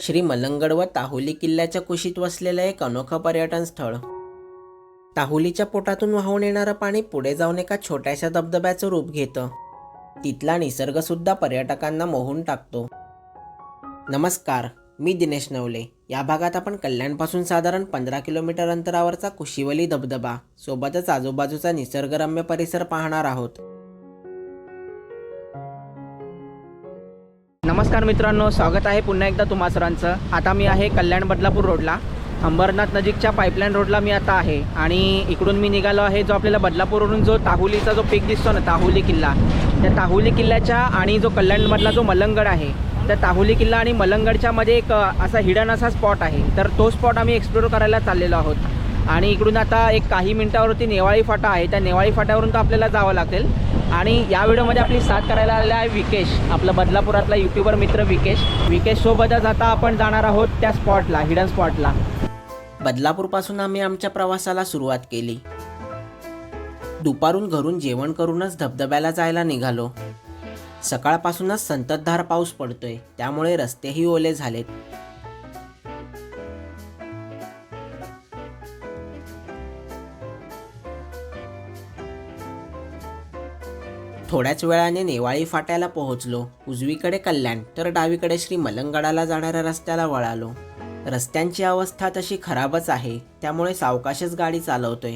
श्री मलंगड व ताहुली किल्ल्याच्या कुशीत वसलेलं एक अनोखं पर्यटन स्थळ. ताहुलीच्या पोटातून वाहून येणारं पाणी पुढे जाऊन एका छोट्याशा धबधब्याचं रूप घेतं. तिथला निसर्गसुद्धा पर्यटकांना मोहून टाकतो. नमस्कार मी दिनेश नवले. या भागात आपण कल्याणपासून साधारण पंधरा किलोमीटर अंतरावरचा कुशिवली धबधबा सोबतच आजूबाजूचा निसर्गरम्य परिसर पाहणार आहोत. नमस्कार मित्रांनो स्वागत आहे पुन्हा एकदा तुम्हा सरांचं. आता मी आहे कल्याण बदलापूर रोडला. अंबरनाथ नजीकच्या पाईपलाईन रोडला मी आता आहे आणि इकडून मी निघालो आहे जो आपल्याला बदलापूरवरून जो ताहुलीचा जो पीक दिसतो ना ताहुली किल्ला. त्या ताहुली किल्ल्याच्या आणि जो कल्याणमधला जो मलंगड आहे त्या ताहुली किल्ला आणि मलंगडच्या मध्ये एक असा हिडन असा स्पॉट आहे. तर तो स्पॉट आम्ही एक्सप्लोर करायला चाललेलो आहोत. आणि इकडून आता एक काही मिनिटावरती नेवाळी फाटा आहे. त्या नेवाळी फाट्यावरून तर आपल्याला जावं लागेल. आणि या व्हिडिओमध्ये आपली साथ करायला आलेला आहे विकेश आपला बदलापुरातला यूट्यूबर मित्र विकेश. विकेश सोबतच आता आपण जाणार आहोत त्या स्पॉटला हिडन स्पॉटला बदलापूरपासून आम्ही आमच्या प्रवासाला सुरुवात केली. दुपारून घरून जेवण करूनच धबधब्याला जायला निघालो. सकाळपासूनच संततधार पाऊस पडतोय त्यामुळे रस्तेही ओले झालेत. थोड्याच वेळाने नेवाळी फाट्याला पोहोचलो. उजवीकडे कल्याण तर डावीकडे श्री मलंगडाला जाणाऱ्या रस्त्याला वळालो. रस्त्यांची अवस्था तशी खराबच आहे त्यामुळे सावकाशच गाडी चालवतोय.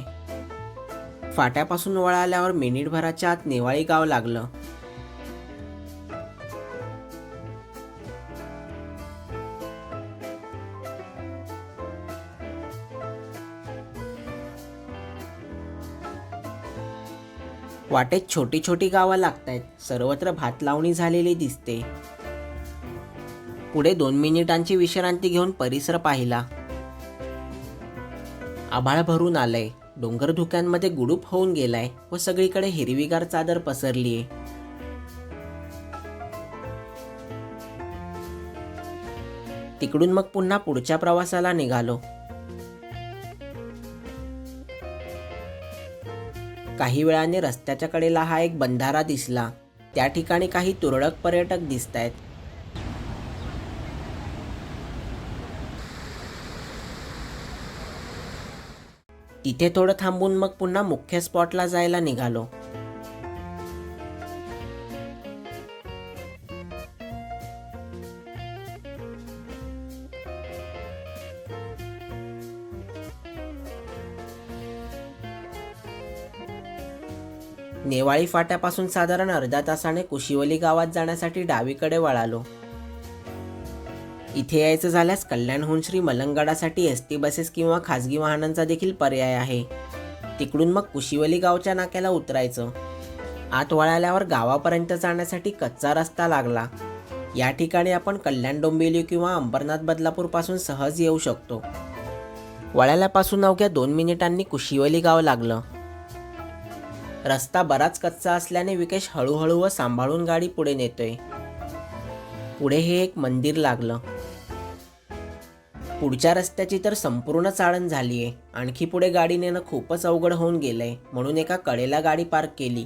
फाट्यापासून वळाल्यावर मिनिटभराच्या आत नेवाळी गाव लागलं. वाटेत छोटी छोटी गावं लागतायत. सर्वत्र भात लावणी झालेली दिसते. पुढे दोन मिनिटांची विश्रांती घेऊन परिसर पाहिला. आभाळ भरून आलंय. डोंगर धुक्यांमध्ये गुडूप होऊन गेलाय व सगळीकडे हिरवीगार चादर पसरलीय. तिकडून मग पुन्हा पुढच्या प्रवासाला निघालो. काही वेळाने रस्त्याच्या कडेला हा एक बंधारा दिसला. त्या ठिकाणी काही तुरळक पर्यटक दिसत आहेत तिथे थोडं थांबून मग पुन्हा मुख्य स्पॉटला जायला निघालो. नेवाळी फाट्यापासून साधारण अर्ध्या तासाने कुशिवली गावात जाण्यासाठी डावीकडे वळालो. इथे यायचं झाल्यास कल्याणहून श्री मलंगडासाठी एस टी बसेस किंवा खाजगी वाहनांचा देखील पर्याय आहे. तिकडून मग कुशिवली गावच्या नाक्याला उतरायचं. आत वळाल्यावर गावापर्यंत जाण्यासाठी कच्चा रस्ता लागला. या ठिकाणी आपण कल्याण डोंबिवली किंवा अंबरनाथ बदलापूरपासून सहज येऊ शकतो. वळाल्यापासून अवघ्या दोन मिनिटांनी कुशिवली गाव लागलं. रस्ता बराच कच्चा असल्याने विकेश हळूहळू व सांभाळून गाडी पुढे नेतोय. पुढे हे एक मंदिर लागलं. पुढच्या रस्त्याची तर संपूर्ण चाळण झालीये. आणखी पुढे गाडी नेणं खूपच अवघड होऊन गेलंय. म्हणून एका कडेला गाडी पार्क केली.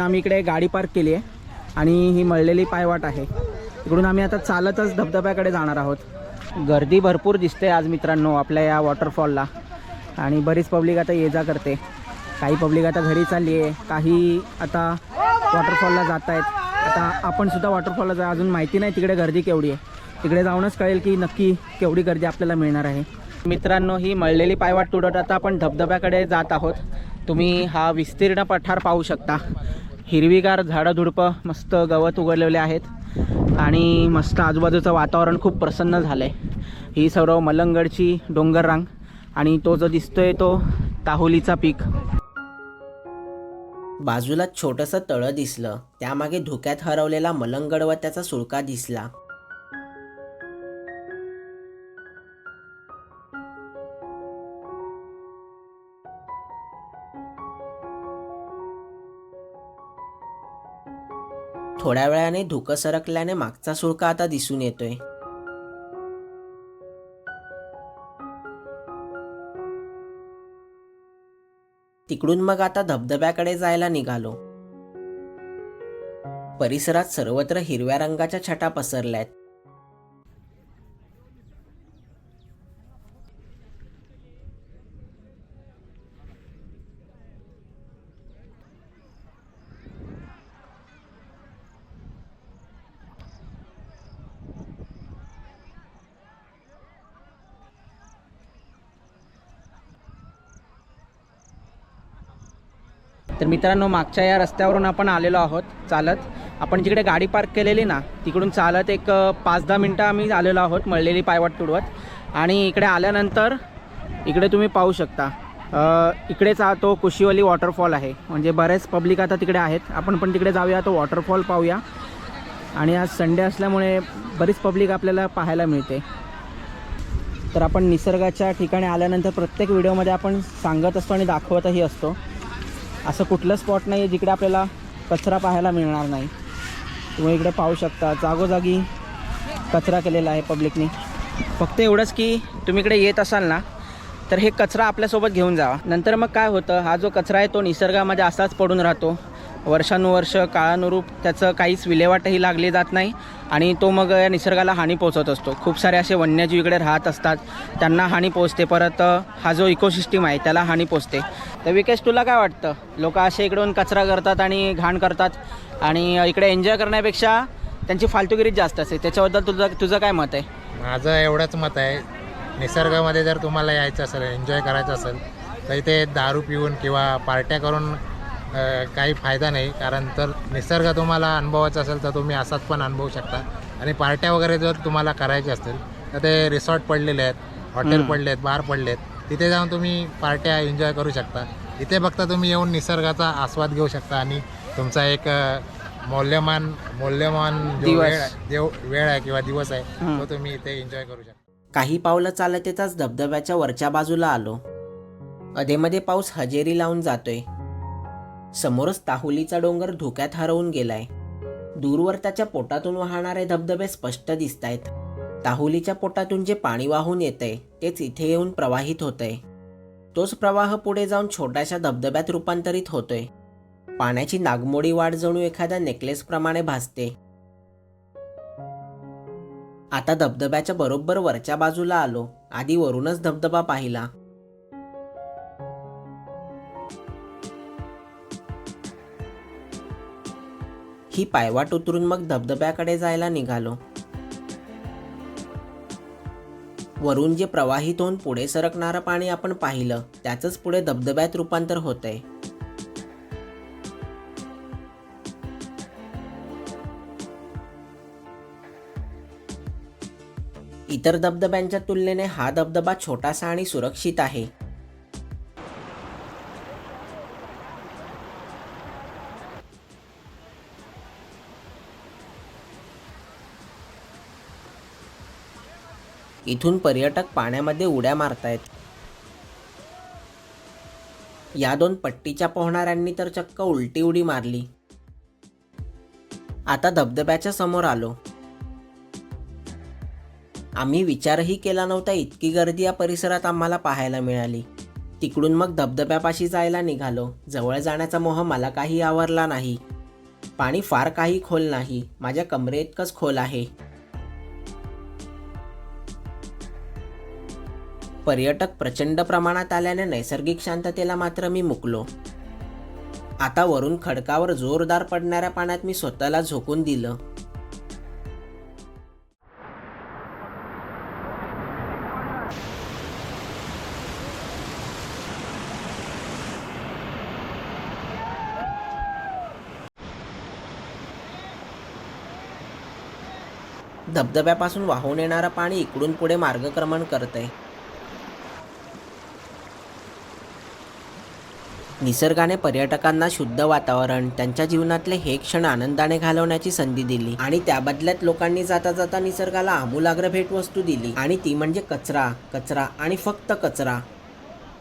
आम्ही इकडे गाडी पार्क केली आहे आणि ही मळलेली पायवाट आहे. इकडून आम्ही आता चालतच धबधब्याकडे जाणार आहोत. गर्दी भरपूर दिसते आज मित्रांनो आपल्या या वॉटरफॉलला आणि बरीच पब्लिक आता ये जा करते. काही पब्लिक आता घरी चालली आहे काही आता वॉटरफॉलला जात आहेत. आता आपण सुद्धा वॉटरफॉलला जा अजून माहिती नाही तिकडे गर्दी केवढी आहे. तिकडे जाऊनच कळेल की नक्की केवढी गर्दी आपल्याला मिळणार आहे. मित्रांनो ही मळलेली पायवाट तुडत आता आपण धबधब्याकडे जात आहोत. तुम्ही हा विस्तीर्ण पठार पाहू शकता. हिरवीगार झाडं झुडपं मस्त गवत उगवलेले आहेत. आणि मस्त आजूबाजूचं वातावरण खूप प्रसन्न झालं आहे ही सर्व मलंगडची डोंगररांग. आणि तो जो दिसतोय तो ताहोलीचा पीक. बाजूला छोटंसं तळं दिसलं. त्यामागे धुक्यात हरवलेला मलंगड व त्याचा सुळका दिसला. थोड्या वेळाने धुकं सरकल्याने मागचा सुळका आता दिसून येतोय. तिकडून मग आता धबधब्याकडे जायला निघालो. परिसरात सर्वत्र हिरव्या रंगाच्या छटा पसरल्यात. तर मित्रांनो मागच्या या रस्त्यावरून आपण आलेलो आहोत चालत. आपण जिकडे गाडी पार्क केलेली ना तिकडून चालत एक पाच दहा मिनटं आम्ही आलेलो आहोत मळलेली पायवाट तुडवत. आणि इकडे आल्यानंतर इकडे तुम्ही पाहू शकता इकडेच हा तो कुशीवली वॉटरफॉल आहे. म्हणजे बरेच पब्लिक आता तिकडे आहेत. आपण पण तिकडे जाऊया तो वॉटरफॉल पाहूया. आणि आज संडे असल्यामुळे बरीच पब्लिक आपल्याला पाहायला मिळते. तर आपण निसर्गाच्या ठिकाणी आल्यानंतर प्रत्येक व्हिडिओमध्ये आपण सांगत असतो आणि दाखवतही असतो. असं कुठलं स्पॉट नाही आहे जिकडे आपल्याला कचरा पाहायला मिळणार नाही. तुम्ही इकडे पाहू शकता. जागोजागी कचरा केलेला आहे पब्लिकने फक्त एवढंच की तुम्ही इकडे येत असाल ना तर हे कचरा आपल्यासोबत घेऊन जावा नंतर मग काय होतं हा जो कचरा आहे तो निसर्गामध्ये असाच पडून राहतो. वर्षानुवर्ष काळानुरूप त्याचं काहीच विल्हेवाटही लागली जात नाही आणि तो मग या निसर्गाला हानी पोहोचत असतो. खूप सारे असे वन्यजीव इकडे राहत असतात. त्यांना हानी पोचते परत हा जो इकोसिस्टीम आहे त्याला हानी पोचते तर विकेश तुला काय वाटतं? लोक असे इकडून कचरा करतात आणि घाण करतात आणि इकडे एन्जॉय करण्यापेक्षा त्यांची फालतुगिरीच जास्त असते. त्याच्याबद्दल तुझं तुझं काय मत आहे? माझं एवढंच मत आहे. निसर्गामध्ये जर तुम्हाला यायचं असेल एन्जॉय करायचं असेल तर इथे दारू पिऊन किंवा पार्ट्या करून काही फायदा नाही. कारण तर निसर्ग तुम्हाला अनुभवायचा असेल तर तुम्ही असाच पण अनुभवू शकता. आणि पार्ट्या वगैरे जर तुम्हाला करायच्या असतील तर ते रिसॉर्ट पडलेले आहेत हॉटेल. पडले आहेत बार पडले आहेत तिथे जाऊन तुम्ही पार्ट्या एन्जॉय करू शकता. इथे फक्त तुम्ही येऊन निसर्गाचा आस्वाद घेऊ शकता आणि तुमचा एक जो दिवस. वेळ वेळ आहे किंवा दिवस आहे. तो तुम्ही इथे एन्जॉय करू शकता. काही पावलं चालत येताच धबधब्याच्या वरच्या बाजूला आलो. अधेमध्ये पाऊस हजेरी लावून जातोय. समोरच ताहुलीचा डोंगर धुक्यात हरवून गेलाय. दूरवर त्याच्या पोटातून वाहणारे धबधबे स्पष्ट दिसत आहेत ताहुलीच्या पोटातून जे पाणी वाहून येतंय तेच इथे येऊन प्रवाहित होते तोच प्रवाह पुढे जाऊन छोट्याशा धबधब्यात रूपांतरित होतोय. पाण्याची नागमोडी वाढ जणू एखाद्या नेकलेसप्रमाणे भासते. आता धबधब्याच्या बरोबर वरच्या बाजूला आलो. आधी वरूनच धबधबा पाहिला. ही पायवाट उतरून मग धबधब्याकडे जायला निघालो. वरून जे प्रवाहित होऊन पुढे सरकणारं पाणी आपण पाहिलं त्याचंच पुढे धबधब्यात रूपांतर होतंय. इतर धबधब्यांच्या तुलनेने हा धबधबा छोटासा आणि सुरक्षित आहे. इथून पर्यटक पाण्यामध्ये उड्या मारतायत. या दोन पट्टीच्या पोहणाऱ्यांनी तर चक्क उलटी उडी मारली. आता धबधब्याच्या समोर आलो. आम्ही विचारही केला नव्हता इतकी गर्दी या परिसरात आम्हाला पाहायला मिळाली. तिकडून मग धबधब्यापाशी जायला निघालो. जवळ जाण्याचा मोह मला काही आवरला नाही. पाणी फार काही खोल नाही. माझ्या कमरे इतकंच खोल आहे. पर्यटक प्रचंड प्रमाणात आल्याने नैसर्गिक शांततेला मात्र मी मुकलो. आता वरून खडकावर जोरदार पडणाऱ्या पाण्यात मी स्वतःला झोकून दिलं. धबधब्यापासून वाहून येणारं पाणी इकडून पुढे मार्गक्रमण करतंय. निसर्गाने पर्यटकांना शुद्ध वातावरण त्यांच्या जीवनातले हे क्षण आनंदाने घालवण्याची संधी दिली आणि त्या बदल्यात लोकांनी जाता जाता निसर्गाला आमूलाग्र भेटवस्तू दिली. आणि ती म्हणजे कचरा कचरा आणि फक्त कचरा.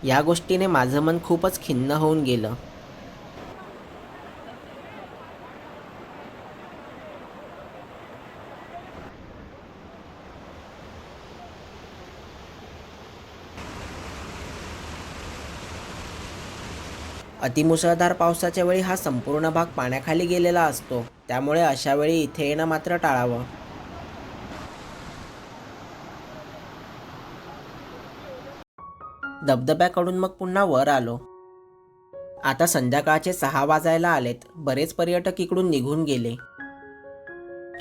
या गोष्टीने माझं मन खूपच खिन्न होऊन गेलं. अतिमुसळधार पावसाच्या वेळी हा संपूर्ण भाग पाण्याखाली गेलेला असतो. त्यामुळे अशा वेळी इथे येणं मात्र टाळावं. धबधब्याकडून मग पुन्हा वर आलो. आता संध्याकाळचे सहा वाजायला आलेत. बरेच पर्यटक इकडून निघून गेले.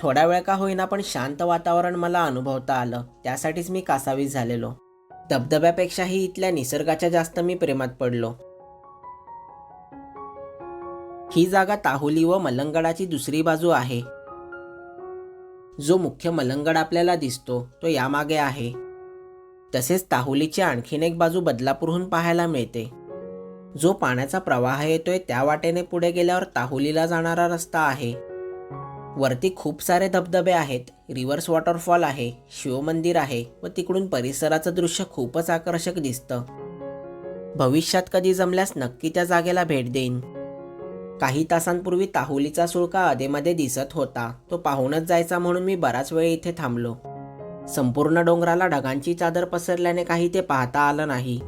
थोड्या वेळ का होईना पण शांत वातावरण मला अनुभवता आलं. त्यासाठीच मी कासावीस झालेलो. धबधब्यापेक्षाही इथल्या निसर्गाच्या जास्त मी प्रेमात पडलो. ही जागा ताहुली व मलंगडाची दुसरी बाजू आहे. जो मुख्य मलंगड आपल्याला दिसतो तो यामागे आहे. तसेच ताहुलीची आणखीन एक बाजू बदलापूरहून पाहायला मिळते. जो पाण्याचा प्रवाह येतोय त्या वाटेने पुढे गेल्यावर ताहुलीला जाणारा रस्ता आहे. वरती खूप सारे धबधबे आहेत रिव्हर्स वॉटरफॉल आहे शिवमंदिर आहे व तिकडून परिसराचं दृश्य खूपच आकर्षक दिसतं. भविष्यात कधी जमल्यास नक्की त्या जागेला भेट देईन. काही तासांपूर्वी ताहुलीचा सुळका अधेमध्ये दिसत होता. तो पाहूनच जायचा म्हणून मी बराच वेळ इथे थांबलो. संपूर्ण डोंगराला ढगांची चादर पसरल्याने काही ते पाहता आलं नाही.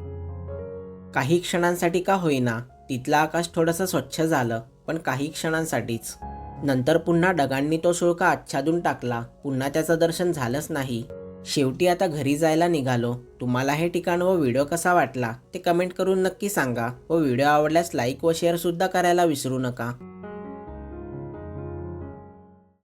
काही क्षणांसाठी का होईना तिथलं आकाश थोडंसं स्वच्छ झालं पण काही क्षणांसाठीच. नंतर पुन्हा ढगांनी तो सुळका आच्छादून टाकला. पुन्हा त्याचं दर्शन झालंच नाही. शेवटी आता घरी जायला निघालो. तुम्हाला हे ठिकाण व व्हिडिओ कसा वाटला ते कमेंट करून नक्की सांगा व व्हिडिओ आवडल्यास लाईक व शेअर सुद्धा करायला विसरू नका.